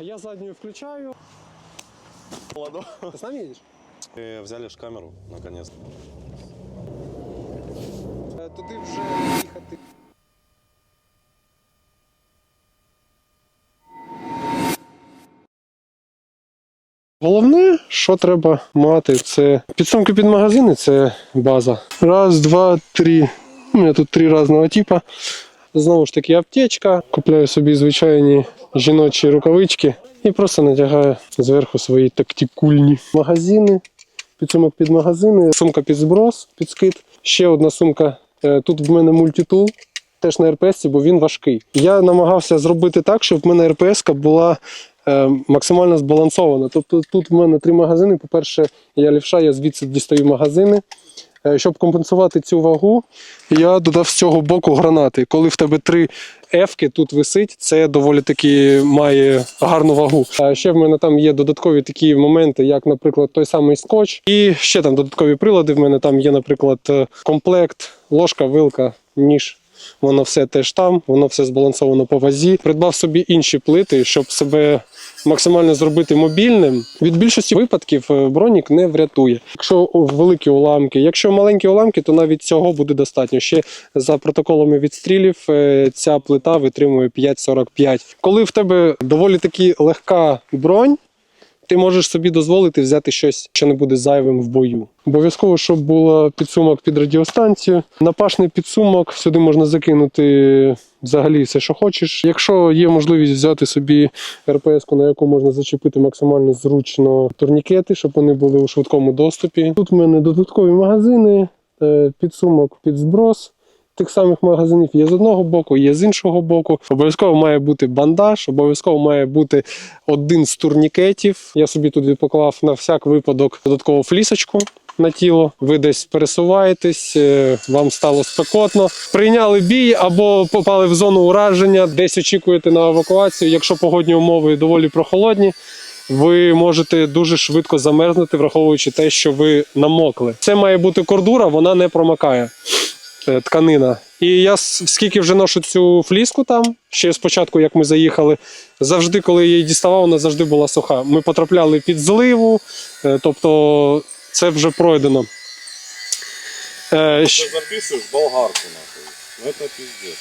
Я заднюю включаю. Ладно. Ты с нами едешь? Мы взяли ж камеру, наконец. Е, Туди вже їхати. Головне, що треба мати, це підсумки під магазини, це база. Раз, два, три. У мене тут три різного типу. Знову ж таки, аптечка. Купляю собі звичайні жіночі рукавички і просто надягаю зверху свої тактикульні магазини. Підсумок під магазини, сумка під зброс, під скид. Ще одна сумка. Е, Тут в мене мультитул, теж на РПС, бо він важкий. Я намагався зробити так, щоб в мене РПС була е, максимально збалансована. Тобто тут в мене три магазини. По-перше, я лівша, я звідси дістаю магазини. Е, Щоб компенсувати цю вагу, я додав з цього боку гранати. Коли в тебе три ефки тут висить, це доволі таки має гарну вагу. А ще в мене там є додаткові такі моменти, як, наприклад, той самий скотч, і ще там додаткові прилади. В мене там є, наприклад, е, комплект, ложка, вилка, ніж. Воно все теж там, воно все збалансовано по вазі. Придбав собі інші плити, щоб себе максимально зробити мобільним. Від більшості випадків е, бронік не врятує. Якщо великі уламки, якщо маленькі уламки, то навіть цього буде достатньо. Ще за протоколами відстрілів е, ця плита витримує 5,45. Коли в тебе доволі таки легка бронь. Ти можеш собі дозволити взяти щось, що не буде зайвим в бою. Обов'язково, щоб був підсумок під радіостанцію. Напашний підсумок сюди можна закинути взагалі все, що хочеш. Якщо є можливість взяти собі РПС, на яку можна зачепити максимально зручно турнікети, щоб вони були у швидкому доступі. Тут в мене додаткові магазини, е, підсумок під зброс. Тих самих магазинів є з одного боку, є з іншого боку. Обов'язково має бути бандаж, обов'язково має бути один з турнікетів. Я собі туди поклав на всяк випадок додаткову флісочку. На тіло, ви десь пересуваєтесь, е, вам стало спекотно. Прийняли бій або попали в зону ураження, десь очікуєте на евакуацію. Якщо погодні умови доволі прохолодні, ви можете дуже швидко замерзнути, враховуючи те, що ви намокли. Це має бути кордура, вона не промокає е, тканина. І я с- скільки вже ношу цю фліску там, ще спочатку, як ми заїхали, завжди, коли я її діставав, вона завжди була суха. Ми потрапляли під зливу, е, тобто це вже пройдено. Е, щ- Ты записываешь болгарку, нахуй. Ну это пиздец.